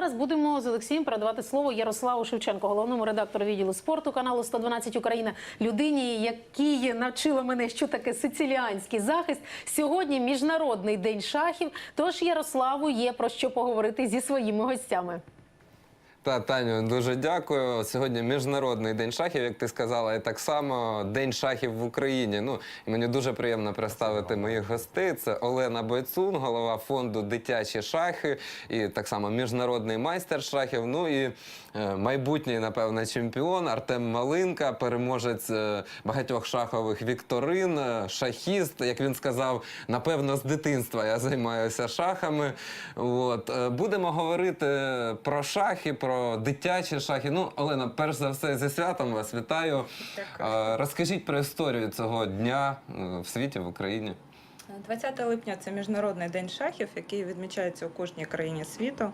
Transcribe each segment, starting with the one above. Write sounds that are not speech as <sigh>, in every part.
зараз будемо з Олексієм передавати слово Ярославу Шевченко, головному редактору відділу спорту каналу 112 Україна, людині, якій навчила мене, що таке сициліанський захист. Сьогодні міжнародний день шахів. Тож Ярославу є про що поговорити зі своїми гостями. Та Таню, дуже дякую. Сьогодні міжнародний день шахів, як ти сказала, і так само день шахів в Україні. Ну і мені дуже приємно представити моїх гостей. Це Олена Бойцун, голова фонду Дитячі шахи, і так само міжнародний майстер шахів. Ну і е, майбутній, напевно, чемпіон Артем Малинка, переможець е, багатьох шахових вікторин, е, шахіст. Як він сказав, напевно, з дитинства я займаюся шахами. От будемо говорити про шахи, про дитячі шахи. Ну, Олена, перш за все, зі святом вас вітаю. Дякую. Розкажіть про історію цього дня е, в світі, в Україні. 20 липня це міжнародний день шахів, який відмічається у кожній країні світу.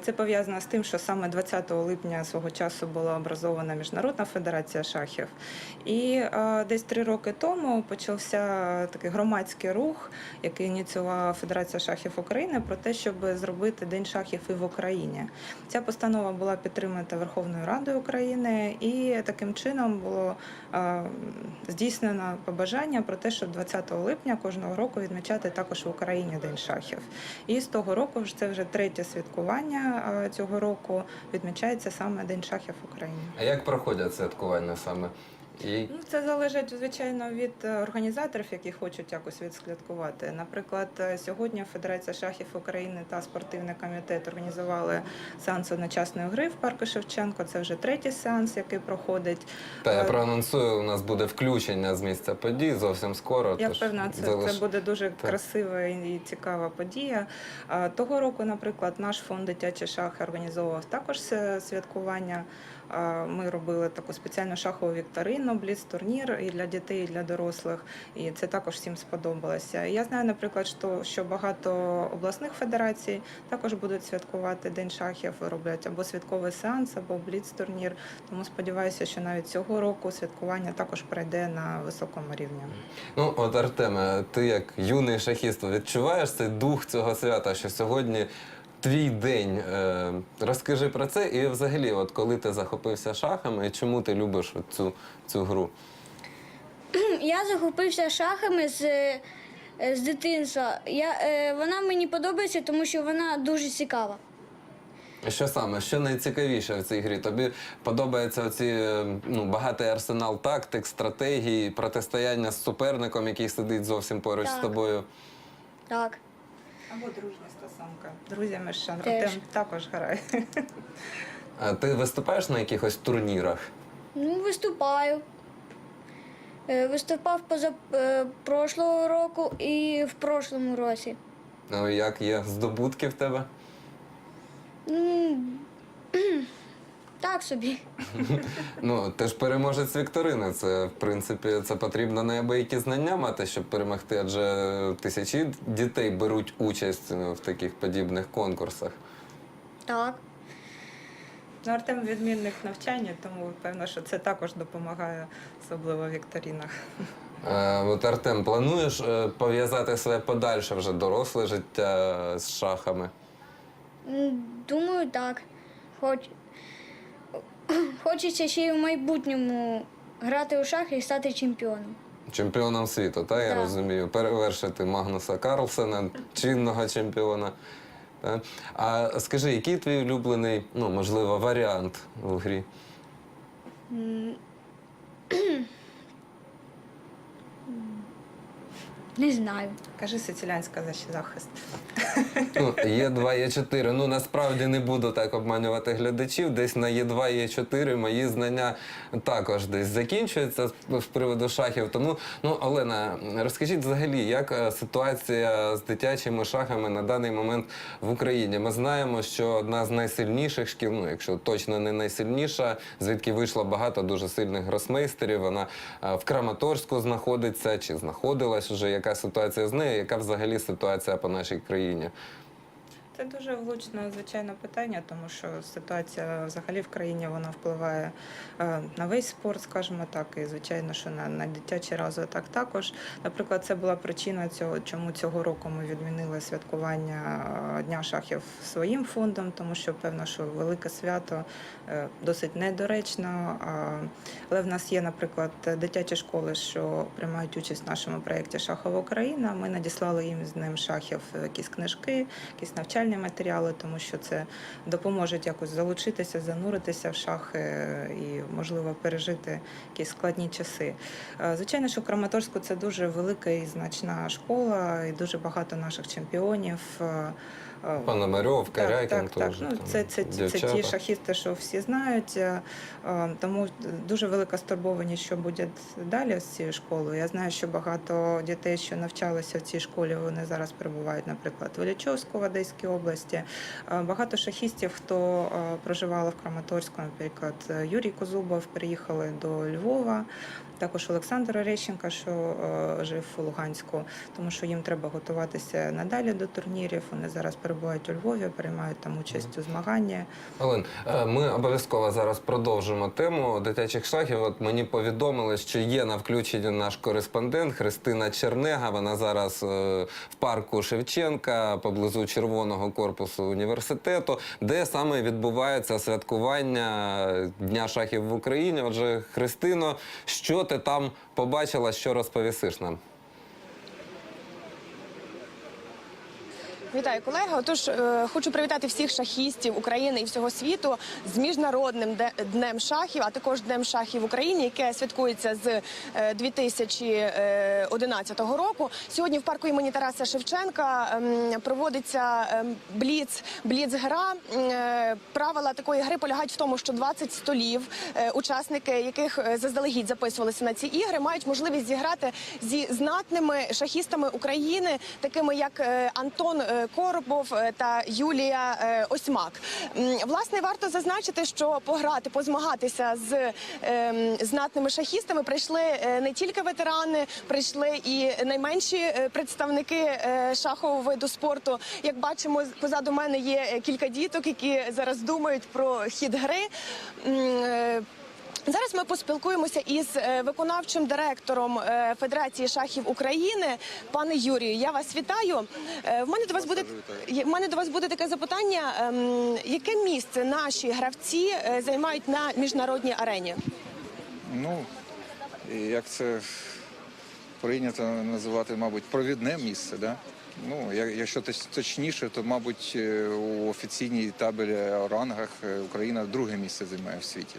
Це пов'язано з тим, що саме 20 липня свого часу була образована міжнародна федерація шахів. І десь три роки тому почався такий громадський рух, який ініціювала Федерація шахів України, про те, щоб зробити день шахів і в Україні. Ця постанова була підтримана Верховною Радою України, і таким чином було здійснено побажання про те, щоб 20 липня кожного року відмічати також в Україні День шахів. І з того року це вже третє святкування цього року. Відмічається саме День шахів в Україні. А як проходять святкування саме? І Ну, це залежить звичайно від е, організаторів, які хочуть якось відсвяткувати. Наприклад, е, сьогодні Федерація шахів України та спортивний комітет організували сеанс одночасної гри в парку Шевченко. Це вже третій сеанс, який проходить. та я Е, проанонсую, у нас буде включення з місця подій зовсім скоро. Я впевнена, це, залиш- це буде дуже красива і цікава подія. Того року, наприклад, наш фонд дитячі шахи організовував також святкування. Ми робили таку спеціальну шахову вікторину, бліц-турнір і для дітей, і для дорослих. І це також всім сподобалося. Я знаю, наприклад, що, що багато обласних федерацій також будуть святкувати День шахів, роблять або святковий сеанс, або бліц-турнір. Тому сподіваюся, що навіть цього року святкування також пройде на високому рівні. Ну, от Артеме, ти як юний шахіст, відчуваєш цей дух цього свята, що сьогодні твій день. Е, розкажи про це і взагалі, от коли ти захопився шахами, і чому ти любиш от цю, цю гру? Я захопився шахами з, е, з дитинства. Я, е, вона мені подобається, тому що вона дуже цікава. Що саме, що найцікавіше в цій грі? Тобі подобається оці е, ну, багатий арсенал тактик, стратегії, протистояння з суперником, який сидить зовсім поруч з тобою. Так. Або дружня стосунка. Друзями ще Теж. Артем також грає. А ти виступаєш на якихось турнірах? Ну, виступаю. Е, Виступав поза е, прошлого року і в прошлому році. Ну, як є здобутки в тебе? Ну, так собі. <laughs> Ну, ти ж переможець Вікторини. Це, в принципі, це потрібно неабиякі знання мати, щоб перемогти, адже тисячі дітей беруть участь ну, в таких подібних конкурсах. Так. Ну, Артем відмінник навчання, тому певно, що це також допомагає, особливо в вікторінах. Е, от Артем, плануєш е, пов'язати своє подальше вже доросле життя з шахами? М, Думаю, так. Хоч... <clears throat> Хочеться ще й в майбутньому грати у шахи і стати чемпіоном. Чемпіоном світу, так, я Так. розумію. Перевершити Магнуса Карлсена, чинного чемпіона. Та? А скажи, який твій улюблений, ну, можливо, варіант у грі? <clears throat> Не знаю. Кажи сицилянська защ- захист. Ну, Є2, Є4. Ну насправді не буду так обманювати глядачів. Десь на Є2, Є4 мої знання також десь закінчуються з, з приводу шахів. Тому, ну, Олена, розкажіть взагалі, як е, ситуація з дитячими шахами на даний момент в Україні? Ми знаємо, що одна з найсильніших шкіл, ну якщо точно не найсильніша, звідки вийшло багато дуже сильних гросмейстерів. Вона е, в Краматорську знаходиться чи знаходилась вже. Яка ситуація з нею? Яка взагалі ситуація по нашій країні? Це дуже влучне звичайно питання, тому що ситуація взагалі в країні вона впливає е, на весь спорт, скажімо так, і звичайно, що на, на дитячий розвиток також. Наприклад, це була причина цього, чому цього року ми відмінили святкування е, Дня шахів своїм фондом, тому що певно, що велике свято е, досить недоречно. Але в нас є, наприклад, дитячі школи, що приймають участь в нашому проєкті Шахова Україна. Ми надіслали їм з ним шахів якісь книжки, якісь навчальні матеріали, тому що це допоможе якось залучитися, зануритися в шахи і, можливо, пережити якісь складні часи. Е, Звичайно, що Краматорську це дуже велика і значна школа, і дуже багато наших чемпіонів. Е, Пономарьов, Карякін так, так, так. Ну, це, це, це, це ті шахісти, що всі знають. Е, е, Тому дуже велика стурбованість, що буде далі з цією школою. Я знаю, що багато дітей, що навчалися в цій школі, вони зараз перебувають, наприклад, в Іллічовську в Одеській області. Багато шахістів, хто проживали в Краматорську, наприклад, Юрій Козубов, переїхали до Львова. Також Олександр Орещенко, що е, жив у Луганську, тому що їм треба готуватися надалі до турнірів. Вони зараз перебувають у Львові, приймають там участь у змаганні. Олен, е, ми обов'язково зараз продовжимо тему дитячих шахів. От мені повідомили, що є на включенні наш кореспондент Христина Чернега. Вона зараз е, в парку Шевченка поблизу червоного корпусу університету, де саме відбувається святкування Дня шахів в Україні. Отже, Христино, що ти там побачила, що розповісиш нам? Вітаю, колеги. Отож, е, хочу привітати всіх шахістів України і всього світу з міжнародним днем шахів, а також днем шахів в Україні, яке святкується з е, 2011 року. Сьогодні в парку імені Тараса Шевченка ем, проводиться ем, бліц, бліц-гра. Е, Правила такої гри полягають в тому, що 20 столів, е, учасники яких е, заздалегідь записувалися на ці ігри, мають можливість зіграти зі знатними шахістами України, такими як е, Антон е, Коробов е, та Юлія е, Осьмак. Власне, варто зазначити, що пограти, позмагатися з ем, знатними шахістами прийшли е, не тільки ветерани, прийшли і найменші представники шахового виду спорту. Як бачимо, позаду мене є кілька діток, які зараз думають про хід гри. Зараз ми поспілкуємося із е, виконавчим директором е, Федерації шахів України, пане Юрію. Я вас вітаю. Е, В мене до вас буде в мене до вас буде таке запитання: ем, яке місце наші гравці займають на міжнародній арені? Ну, як це прийнято називати, мабуть, провідне місце, да? Ну, якщо точніше, то, мабуть, у офіційній табелі о рангах Україна друге місце займає в світі.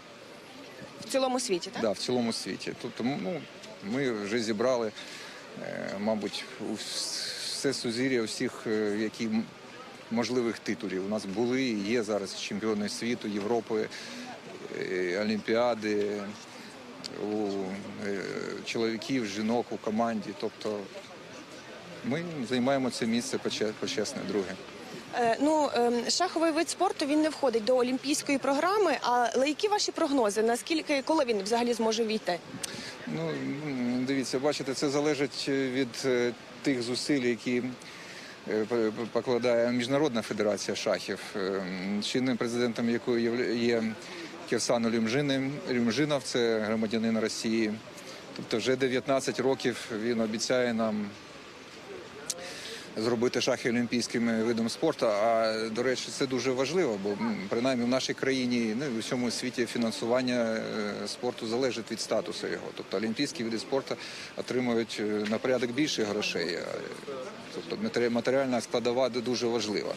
В цілому світі, так? Да, в цілому світі. Тобто, ну, ми вже зібрали, е, мабуть, все сузір'я всіх, е, які можливих титулів. У нас були і є зараз чемпіони світу, Європи, е, Олімпіади, у чоловіків, жінок у команді. Тобто ми займаємо це місце поче- почесне друге. Е, ну ем, шаховий вид спорту він не входить до олімпійської програми. Але які ваші прогнози? Наскільки коли він взагалі зможе війти? Ну, дивіться, бачите, це залежить від е, тих зусиль, які е, покладає Міжнародна федерація шахів, е, чинним президентом якої є Кірсан Люмжинин, Люмжинов, це громадянин Росії. Тобто вже 19 років він обіцяє нам зробити шахи олімпійським видом спорту. А до речі, це дуже важливо, бо принаймні в нашій країні, ну в усьому світі фінансування е, спорту залежить від статусу його. Тобто олімпійські види спорту отримують е, на порядок більше грошей. Тобто матеріальна складова дуже важлива.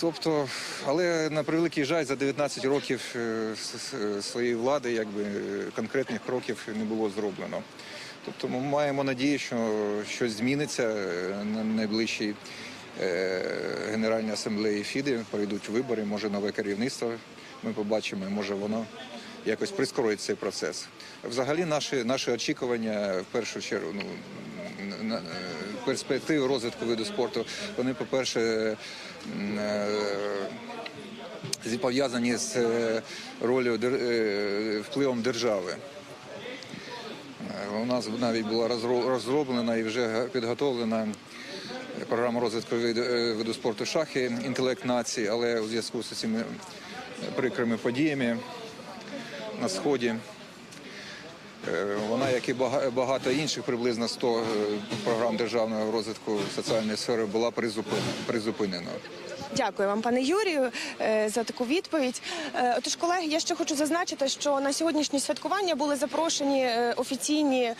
Тобто, але на превеликий жаль, за 19 років е, своєї влади якби конкретних кроків не було зроблено. Тобто ми маємо надію, що щось зміниться е, на найближчій е, Генеральній асамблеї ФІДи. Пройдуть вибори, може нове керівництво. Ми побачимо, може воно якось прискорить цей процес. Взагалі, наші, наші очікування в першу чергу, ну на- перспективи розвитку виду спорту, вони, по-перше, е, пов'язані з ролью впливом держави. У нас навіть була розроблена і вже підготовлена програма розвитку виду, е, спорту шахи, інтелект нації, але у зв'язку з цими прикрими подіями на сході. е, Вона, як і багато інших, приблизно 100 е, програм державного розвитку соціальної сфери, була призупинена. Дякую вам, пане Юрію, е, за таку відповідь. Е, Отож, колеги, я ще хочу зазначити, що на сьогоднішнє святкування були запрошені е, офіційні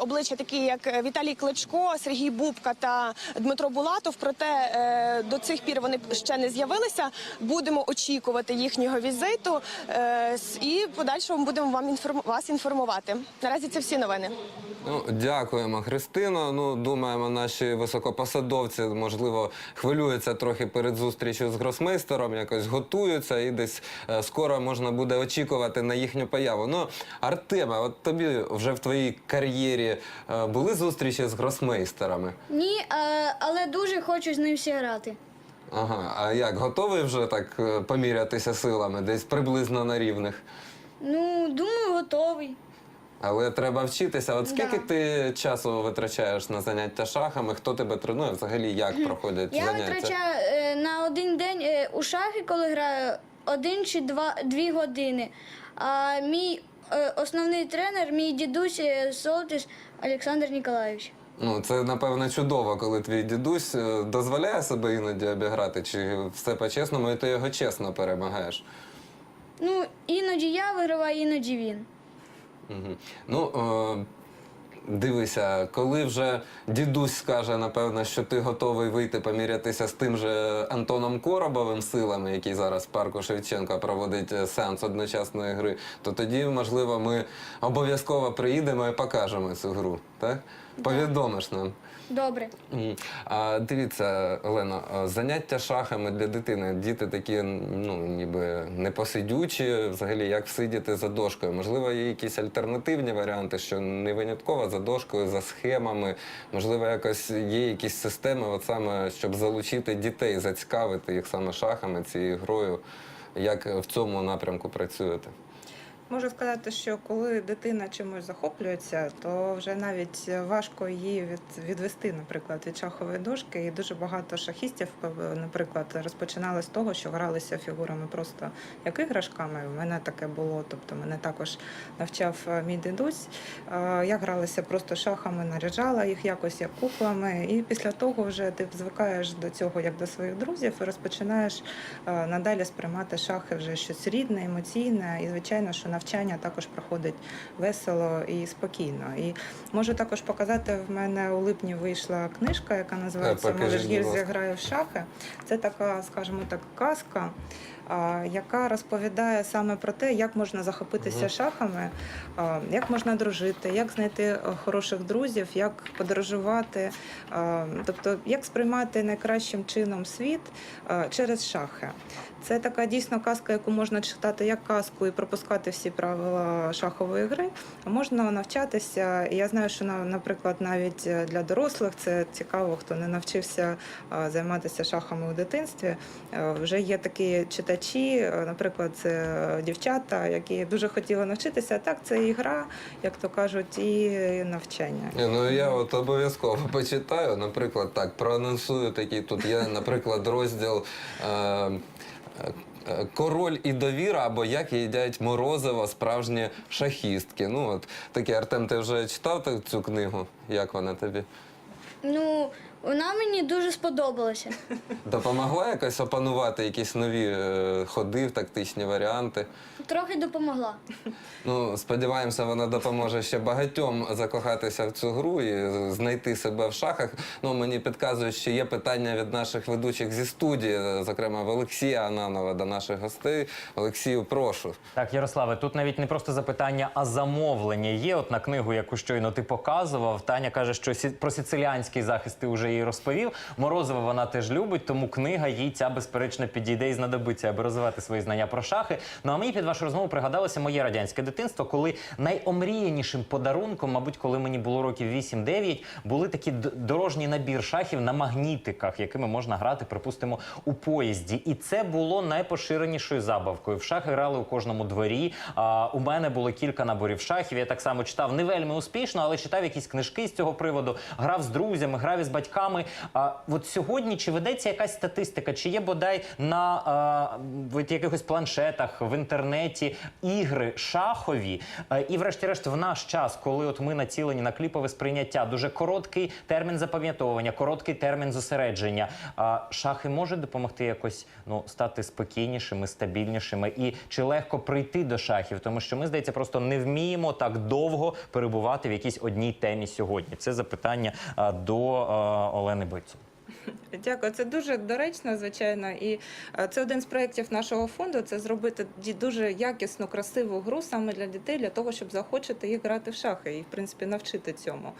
обличчя, такі як Віталій Кличко, Сергій Бубка та Дмитро Булатов. Проте до цих пір вони ще не з'явилися. Будемо очікувати їхнього візиту і подальшому будемо вам вас інформувати. Наразі це всі новини. Ну, дякуємо, Христино. Ну, думаємо, наші високопосадовці, можливо, хвилюються трохи перед зустрічю з гросмейстером, якось готуються і десь е, скоро можна буде очікувати на їхню появу. Ну, Артеме, от тобі вже в твоїй кар'єрі е, були зустрічі з гросмейстерами? Ні, е, але дуже хочу з ним зіграти. Ага, а як, готовий вже так помірятися силами, десь приблизно на рівних? Ну, думаю, готовий. Але треба вчитися. От скільки Да. ти часу витрачаєш на заняття шахами? Хто тебе тренує? Взагалі як проходять Я заняття? витрачаю е, на один день е, у шахи, коли граю, один чи два дві години. А мій е, основний тренер, мій дідусь е, Солтис Олександр Ніколаєвич. Ну, це напевно чудово, коли твій дідусь дозволяє себе іноді обіграти, чи все по-чесному, і ти його чесно перемагаєш. Ну, іноді я виграваю, іноді він. Угу. Ну, дивися, коли вже дідусь скаже, напевно, що ти готовий вийти помірятися з тим же Антоном Коробовим силами, який зараз в парку Шевченка проводить е, сеанс одночасної гри, то тоді, можливо, ми обов'язково приїдемо і покажемо цю гру. Так? Повідомиш нам. Добре. А дивіться, Олено, а заняття шахами для дитини. Діти такі, ну ніби непосидючі, взагалі, як всидіти за дошкою. Можливо, є якісь альтернативні варіанти, що не винятково за дошкою, за схемами. Можливо, якось є якісь системи, от саме щоб залучити дітей, зацікавити їх саме шахами, цією грою. Як в цьому напрямку працюєте? Можу сказати, що коли дитина чимось захоплюється, то вже навіть важко її від, відвести, наприклад, від шахової дошки. І дуже багато шахістів, наприклад, розпочинали з того, що гралися фігурами просто як іграшками. У мене таке було. Тобто мене також навчав е, мій дідусь. Е, Я гралася просто шахами, наряджала їх якось як куклами. І після того вже ти звикаєш до цього як до своїх друзів і розпочинаєш е, надалі сприймати шахи вже щось рідне, емоційне. І звичайно, що навчання також проходить весело і спокійно. І можу також показати, в мене у липні вийшла книжка, яка називається Молодь будь грає в шахи. Це така, скажімо так, казка. Яка розповідає саме про те, як можна захопитися шахами, як можна дружити, як знайти е, хороших друзів, як подорожувати, тобто як сприймати найкращим чином світ через шахи. Це така дійсно казка, яку можна читати як казку і пропускати всі правила шахової гри. А можна навчатися. Я знаю, що наприклад, навіть е, для дорослих це цікаво, хто не навчився займатися шахами у дитинстві. Е, Вже є такі читачі, е, наприклад, це дівчата, які дуже хотіли навчитися. А Так, це і гра, як то кажуть, і навчання. Ні, Ну я от обов'язково почитаю. Наприклад, так, проанонсую такий. Тут є, наприклад, розділ. Е, е, е, Король і довіра, або як їдять морозиво справжні шахістки. Ну от таке, Артем, ти вже читав цю книгу? Як вона тобі? Ну, вона мені дуже сподобалася. <laughs> Допомогла якось опанувати якісь нові е, ходи, тактичні варіанти? Трохи допомогла. <laughs> Ну, сподіваємося, вона допоможе ще багатьом закохатися в цю гру і знайти себе в шахах. Ну, мені підказують, що є питання від наших ведучих зі студії, зокрема в Олексія Ананова до наших гостей. Олексію, прошу. Так, Ярославе, тут навіть не просто запитання, а замовлення є. От на книгу, яку щойно ти показував. Таня каже, що сі- про сициліанський захист ти вже їй розповів. Морозова вона теж любить, тому книга їй ця безперечно підійде і знадобиться, аби розвивати свої знання про шахи. Ну а мені під вашу розмову пригадалося моє радянське дитинство, коли найомріянішим подарунком, мабуть, коли мені було років 8-9, були такі д- дорожній набір шахів на магнітиках, якими можна грати, припустимо, у поїзді. І це було найпоширенішою забавкою. В шахи грали у кожному дворі. А, у мене було кілька наборів шахів. Я так само читав не вельми успішно, але читав якісь книжки з цього приводу. Грав з друзями, грав із батьками. Шахами. А от сьогодні чи ведеться якась статистика, чи є бодай на а, в якихось планшетах в інтернеті ігри шахові? А, і, врешті-решт, в наш час, коли от ми націлені на кліпове сприйняття, дуже короткий термін запам'ятовування, короткий термін зосередження. А шахи можуть допомогти якось ну стати спокійнішими, стабільнішими, і чи легко прийти до шахів, тому що ми здається, просто не вміємо так довго перебувати в якійсь одній темі сьогодні. Це запитання а, до а, Олени Бойцу. <laughs> Дякую, це дуже доречно, звичайно. І е, це один з проєктів нашого фонду. Це зробити дуже якісну, красиву гру саме для дітей, для того, щоб захочити їх грати в шахи і, в принципі, навчити цьому.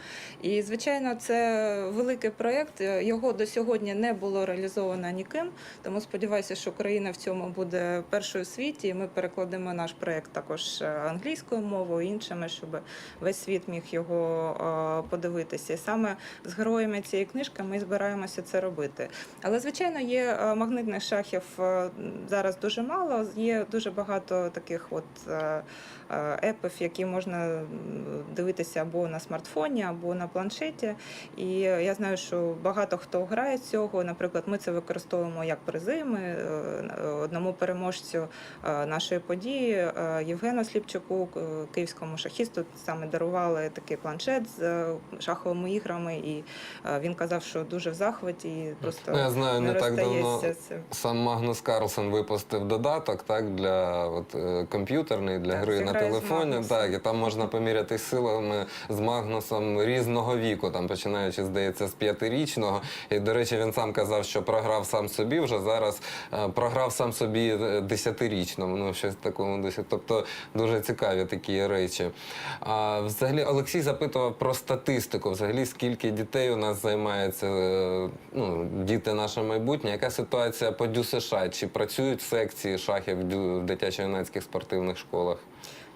І, звичайно, це великий проєкт. Е, Його до сьогодні не було реалізовано ніким. Тому сподіваюся, що Україна в цьому буде першою в світі. І ми перекладемо наш проєкт також е, англійською мовою, іншими, щоб весь світ міг його подивитися. І саме з героями цієї книжки ми збираємося це робити. Але звичайно, є е, магнитних шахів е, зараз дуже мало. Є дуже багато таких от е, епів, які можна дивитися або на смартфоні, або на планшеті. І я знаю, що багато хто грає цього. Наприклад, ми це використовуємо як призи. Ми е, одному переможцю нашої події Євгену Сліпчуку, київському шахісту, саме дарували такий планшет з шаховими іграми, і він казав, що дуже в захваті і просто Ну, я знаю, не так давно сам Магнус Карлсон випустив додаток так, для от, е, комп'ютерний, для Так, гри на телефоні. Так, і там можна поміряти силами з Магнусом різного віку, там починаючи, здається, з п'ятирічного. І, до речі, він сам казав, що програв сам собі вже зараз, е, програв сам собі е, десятирічному. Ну, щось такому досі. Тобто дуже цікаві такі речі. А взагалі Олексій запитував про статистику. Взагалі, скільки дітей у нас займається, ну, діти наше майбутнє. Яка ситуація по ДЮСШ? Чи працюють секції шахів дю- в дитячо-юнацьких спортивних школах?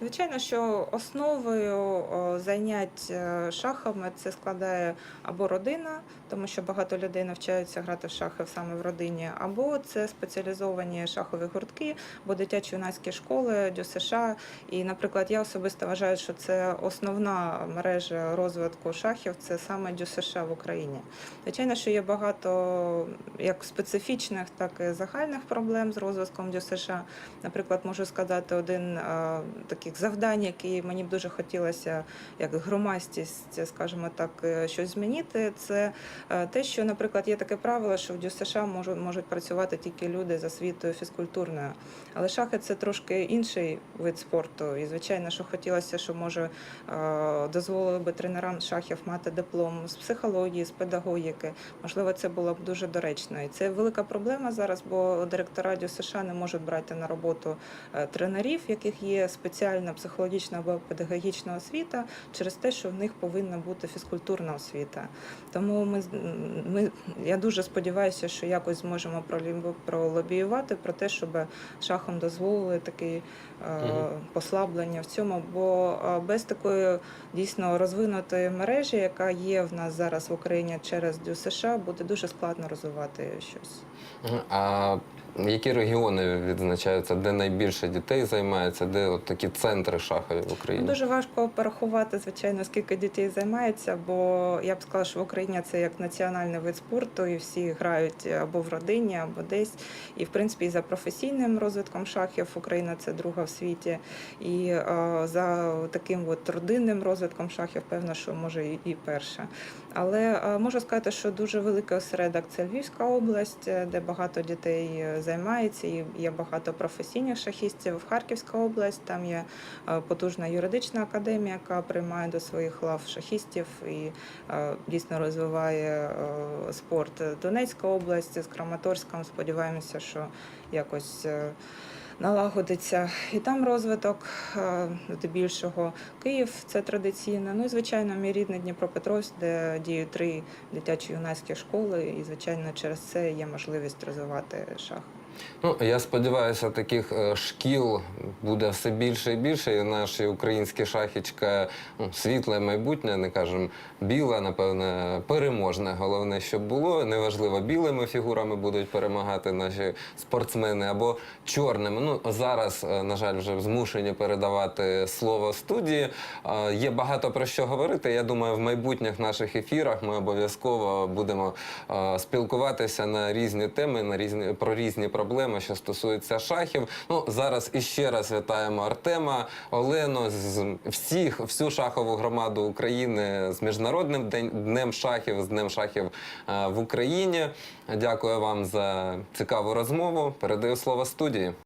Звичайно, що основою занять е, шахами це складає або родина, тому що багато людей навчаються грати в шахи саме в родині, або це спеціалізовані шахові гуртки, або дитячо-юнацькі школи, ДЮСШ. І, наприклад, я особисто вважаю, що це основна мережа розвитку шахів, це саме ДЮСШ в Україні. Звичайно, що є багато як специфічних, так і загальних проблем з розвитком ДЮСШ. Наприклад, можу сказати один е, таких завдань, які мені б дуже хотілося, як громадськість, скажімо так, е, щось змінити. Це е, те, що, наприклад, є таке правило, що в ДЮСШ можуть, можуть працювати тільки люди з освітою фізкультурною. Але шахи це трошки інший вид спорту. І звичайно, що хотілося, щоб може е, дозволили би тренерам шахів мати диплом з психології, з педагогіки. Можливо, це було б дуже доречно. І це велика проблема зараз, бо директора ДЮСШ не можуть брати на роботу тренерів, яких є спеціальна психологічна або педагогічна освіта, через те, що в них повинна бути фізкультурна освіта. Тому ми, ми я дуже сподіваюся, що якось зможемо пролобіювати про те, щоб шахом дозволили таке послаблення в цьому. Бо е, без такої дійсно розвинутої мережі, яка є в нас зараз в Україні через ДЮСШ, буде дуже складно розвивати щось. А які регіони відзначаються, де найбільше дітей займається, де от такі центри шахові в Україні? Дуже важко порахувати, звичайно, скільки дітей займається, бо я б сказала, що в Україні це як національний вид спорту, і всі грають або в родині, або десь. І в принципі, і за професійним розвитком шахів Україна це друга в світі. І е, за таким от родинним розвитком шахів, певно, що може і перша. Але е, можу сказати, що дуже великий осередок це Львівська область, е, де багато дітей е, займається, і є багато професійних шахістів. Харківська область, там є потужна юридична академія, яка приймає до своїх лав шахістів і дійсно розвиває спорт. Донецька область з Краматорськом. Сподіваємося, що якось. Налагодиться і там розвиток е, здебільшого. Київ це традиційно. Ну і звичайно, мій рідний Дніпропетровськ, де діють три дитячі юнацькі школи, і звичайно через це є можливість розвивати шах. Ну, я сподіваюся, таких е, шкіл буде все більше і більше. І наші українські шахи чекає ну, світле майбутнє, не кажемо біле, напевне, переможне. Головне, щоб було. Неважливо, білими фігурами будуть перемагати наші спортсмени або чорними. Ну зараз, е, на жаль, вже змушені передавати слово студії. Е, Є багато про що говорити. Я думаю, в майбутніх наших ефірах ми обов'язково будемо спілкуватися на різні теми, на різні про різні проблеми, що стосуються шахів. Ну зараз іще раз вітаємо Артема, Олену з всіх, всю шахову громаду України з міжнародним днем шахів, з днем шахів е, в Україні. Дякую вам за цікаву розмову. Передаю слово студії.